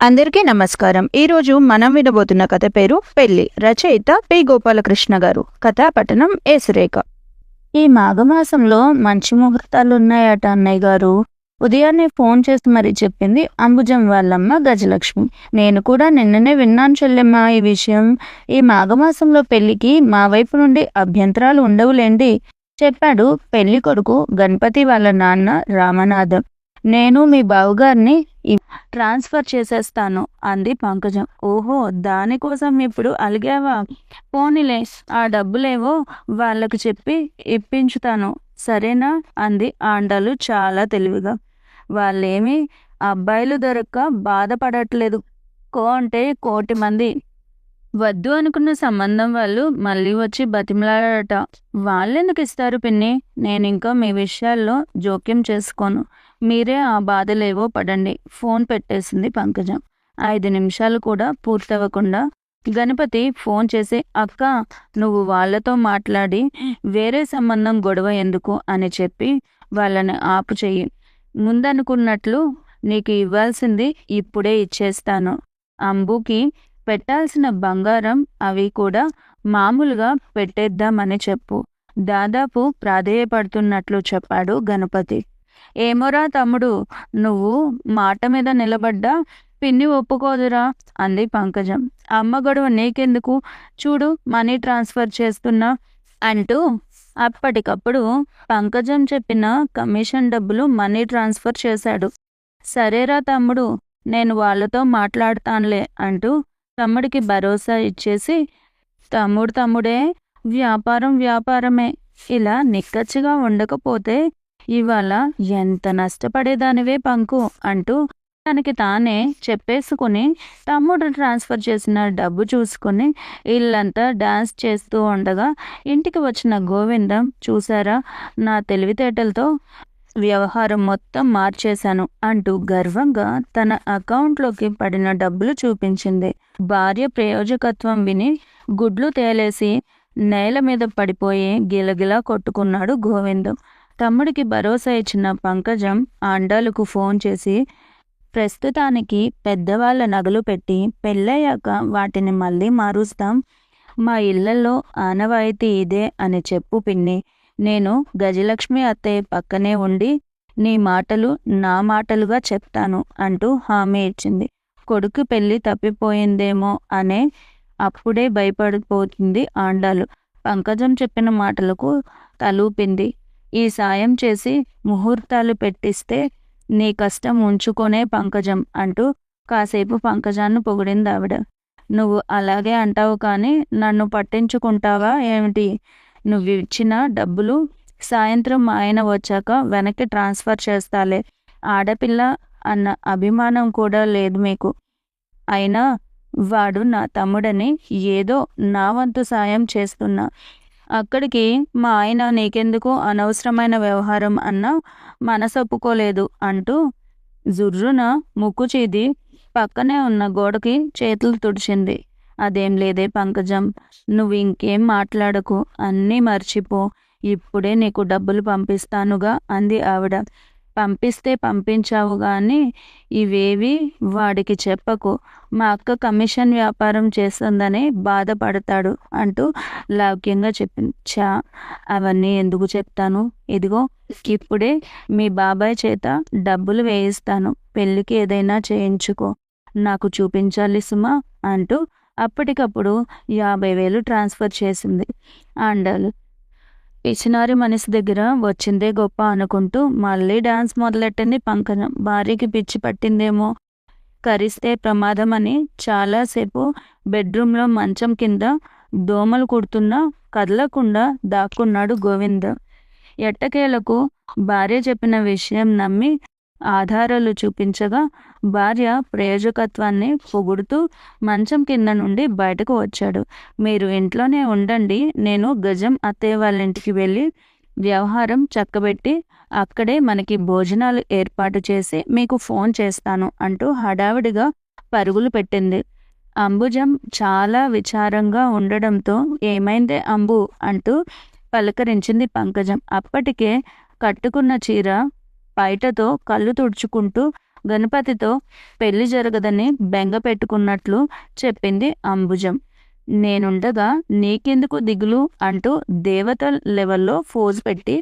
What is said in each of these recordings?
అందరికీ నమస్కారం. ఈరోజు మనం వినబోతున్న కథ పేరు పెళ్ళి రచయిత పి. గోపాలకృష్ణ గారు. కథా పఠనం ఈ మాఘమాసంలో మంచి ముహూర్తాలు ఉన్నాయట అన్నయ్య గారు. ఉదయాన్నే ఫోన్ చేసి మరీ చెప్పింది అంబుజం వాళ్ళమ్మ గజలక్ష్మి. నేను కూడా నిన్ననే విన్నాను చెల్లెమ్మ ఈ విషయం. ఈ మాఘమాసంలో పెళ్ళికి మా వైపు నుండి అభ్యంతరాలు ఉండవులేండి. చెప్పాడు పెళ్ళి కొడుకు గణపతి వాళ్ళ నాన్న రామనాథం. నేను మీ బావగారిని ట్రాన్స్ఫర్ చేసేస్తాను అంది పంకజం. ఓహో దానికోసం ఇప్పుడు అలిగావా? పోనీలే ఆ డబ్బులేవో వాళ్ళకు చెప్పి ఇప్పించుతాను. సరేనా? అంది ఆండలు చాలా తెలివిగా. వాళ్ళేమి అబ్బాయిలు దొరక్క బాధపడట్లేదు. కో అంటే కోటి మంది. వద్దు అనుకున్న సంబంధం వాళ్ళు మళ్ళీ వచ్చి బతిమలాడట వాళ్ళెందుకు ఇస్తారు పిన్ని? నేను ఇంకా మీ విషయాల్లో జోక్యం చేసుకోను. మీరే ఆ బాధలేవో పడండి. ఫోన్ పెట్టేసింది పంకజం. ఐదు నిమిషాలు కూడా పూర్తవ్వకుండా గణపతి ఫోన్ చేసి అక్క నువ్వు వాళ్ళతో మాట్లాడి వేరే సంబంధం గొడవ ఎందుకు? అని చెప్పి వాళ్ళని ఆపు చెయ్యి. ముందనుకున్నట్లు నీకు ఇవ్వాల్సింది ఇప్పుడే ఇచ్చేస్తాను. అంబుకి పెట్టాల్సిన బంగారం అవి కూడా మామూలుగా పెట్టేద్దామని చెప్పు. దాదాపు ప్రాధేయపడుతున్నట్లు చెప్పాడు గణపతి. ఏమోరా తమ్ముడు నువ్వు మాట మీద నిలబడ్డా పిన్ని ఒప్పుకోదురా అంది పంకజం. అమ్మ గొడవ నీకెందుకు? చూడు మనీ ట్రాన్స్ఫర్ చేస్తున్నా అంటూ అప్పటికప్పుడు పంకజం చెప్పిన కమిషన్ డబ్బులు మనీ ట్రాన్స్ఫర్ చేశాడు. సరేరా తమ్ముడు నేను వాళ్ళతో మాట్లాడతానులే అంటూ తమ్ముడికి భరోసా ఇచ్చేసి తమ్ముడు తమ్ముడే వ్యాపారం వ్యాపారమే. ఇలా నిక్కచ్చిగా ఉండకపోతే ఇవాళ ఎంత నష్టపడేదానివే పంకు అంటూ తనకి తానే చెప్పేసుకుని తమ్ముడు ట్రాన్స్ఫర్ చేసిన డబ్బు చూసుకుని ఇల్లంతా డాన్స్ చేస్తూ ఉండగా ఇంటికి వచ్చిన గోవిందం చూసారా నా తెలివితేటలతో వ్యవహారం మొత్తం మార్చేశాను అంటూ గర్వంగా తన అకౌంట్లోకి పడిన డబ్బులు చూపించింది. భార్య ప్రయోజకత్వం విని గుడ్లు తేలేసి నేల మీద పడిపోయి గిలగిలా కొట్టుకున్నాడు గోవిందం. తమ్ముడికి భరోసా ఇచ్చిన పంకజం ఆండాలకు ఫోన్ చేసి ప్రస్తుతానికి పెద్దవాళ్ళ నగలు పెట్టి పెళ్ళయ్యాక వాటిని మళ్ళీ మారుస్తాం. మా ఇళ్ళలో ఆనవాయితీ ఇదే అని చెప్పు పిన్ని. నేను గజలక్ష్మి అత్తయ్య పక్కనే ఉండి నీ మాటలు నా మాటలుగా చెప్తాను అంటూ హామీ ఇచ్చింది. కొడుకు పెళ్ళి తప్పిపోయిందేమో అనే అప్పుడే భయపడిపోతుంది ఆండాలు పంకజం చెప్పిన మాటలకు తలూపింది. ఈ సాయం చేసి ముహూర్తాలు పెట్టిస్తే నీ కష్టం ఉంచుకొనే పంకజం అంటూ కాసేపు పంకజాన్ని పొగిడింది ఆవిడ. నువ్వు అలాగే అంటావు కానీ నన్ను పట్టించుకుంటావా ఏమిటి? నువ్వు ఇచ్చిన డబ్బులు సాయంత్రం మా ఆయన వచ్చాక వెనక్కి ట్రాన్స్ఫర్ చేస్తాలే. ఆడపిల్ల అన్న అభిమానం కూడా లేదు మీకు. అయినా వాడు నా తమ్ముడని ఏదో నా వంతు సాయం చేస్తున్నా. అక్కడికి మా ఆయన నీకెందుకు అనవసరమైన వ్యవహారం అన్న మనసొప్పుకోలేదు అంటూ జుర్రున ముక్కు చీది పక్కనే ఉన్న గోడకి చేతులు తుడిచింది. అదేం లేదే పంకజం నువ్వు ఇంకేం మాట్లాడకు అన్నీ మర్చిపో ఇప్పుడే నీకు డబ్బులు పంపిస్తానుగా అంది ఆవిడ. పంపిస్తే పంపించావు కానీ ఇవేవి వాడికి చెప్పకు. మా అక్క కమిషన్ వ్యాపారం చేస్తుందని బాధపడతాడు అంటూ లౌక్యంగా చెప్పించా. చా అవన్నీ ఎందుకు చెప్తాను? ఇదిగో ఇప్పుడే మీ బాబాయ్ చేత డబ్బులు వేయిస్తాను. పెళ్ళికి ఏదైనా చేయించుకో. నాకు చూపించాలి సుమా అంటూ అప్పటికప్పుడు యాభై వేలు ట్రాన్స్ఫర్ చేసింది. అండాలు పిచ్చినారి మనిషి దగ్గర వచ్చిందే గొప్ప అనుకుంటూ మళ్ళీ డాన్స్ మొదలెట్టింది పంకజం. భార్యకి పిచ్చి పట్టిందేమో? కరిస్తే ప్రమాదం అని చాలాసేపు బెడ్రూమ్లో మంచం కింద దోమలు కుడుతున్నా కదలకుండా దాక్కున్నాడు గోవింద్. ఎట్టకేలకు? భార్య చెప్పిన విషయం నమ్మి ఆధారాలు చూపించగా భార్య ప్రయోజకత్వాన్ని పొగుడుతూ మంచం కింద నుండి బయటకు వచ్చాడు. మీరు ఇంట్లోనే ఉండండి. నేను గజం అత్తయ్య వాళ్ళ ఇంటికి వెళ్ళి వ్యవహారం చక్కబెట్టి అక్కడే మనకి భోజనాలు ఏర్పాటు చేసి మీకు ఫోన్ చేస్తాను అంటూ హడావిడిగా పరుగులు పెట్టింది. అంబుజం చాలా విచారంగా ఉండడంతో ఏమైందే అంబు అంటూ పలకరించింది పంకజం. అప్పటికే కట్టుకున్న చీర పైటతో కళ్ళు తుడుచుకుంటూ గణపతితో పెళ్ళి జరగదని బెంగ పెట్టుకున్నట్లు చెప్పింది అంబుజం. నేనుండగా నీకెందుకు దిగులు అంటూ దేవత లెవెల్లో ఫోజ్ పెట్టి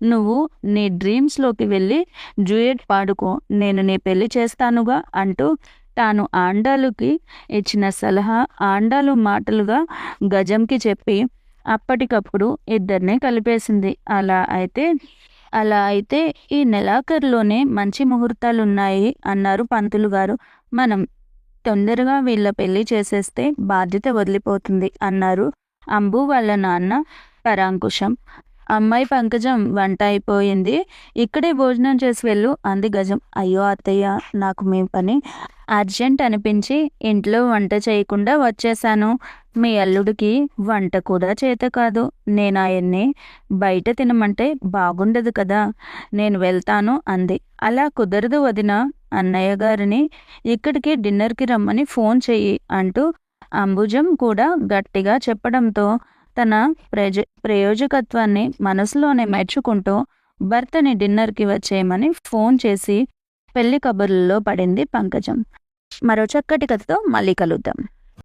నువ్వు నీ డ్రీమ్స్లోకి వెళ్ళి జూయట్ పాడుకో నేను నీ పెళ్ళి చేస్తానుగా అంటూ తాను ఆండాలుకి ఇచ్చిన సలహా ఆండాలు మాటలుగా గజంకి చెప్పి అప్పటికప్పుడు ఇద్దరిని కలిపేసింది. అలా అయితే అలా అయితే ఈ నెలాఖరులోనే మంచి ముహూర్తాలు ఉన్నాయి అన్నారు పంతులు గారు. మనం తొందరగా వీళ్ళ పెళ్ళి చేసేస్తే బాధ్యత వదిలిపోతుంది అన్నారు అంబు వాళ్ళ నాన్న పరాంకుశం. అమ్మాయి పంకజం వంట అయిపోయింది. ఇక్కడే భోజనం చేసి వెళ్ళు అంది గజం. అయ్యో అత్తయ్య నాకు మీ పని అర్జెంట్ అనిపించి ఇంట్లో వంట చేయకుండా వచ్చేసాను మీ అల్లుడికి వంట కూడా చేత కాదు. నేను ఆయన్ని బయట తినమంటే బాగుండదు కదా. నేను వెళ్తాను అంది. అలా కుదరదు వదిన. అన్నయ్య గారిని ఇక్కడికి డిన్నర్కి రమ్మని ఫోన్ చెయ్యి అంటూ అంబుజం కూడా గట్టిగా చెప్పడంతో తన ప్రజ ప్రయోజకత్వాన్ని మనసులోనే మెచ్చుకుంటూ భర్తని డిన్నర్కి వచ్చేయమని ఫోన్ చేసి పెళ్ళి కబుర్లలో పడింది పంకజం. మరో చక్కటి కథతో మళ్ళీ కలుద్దాం.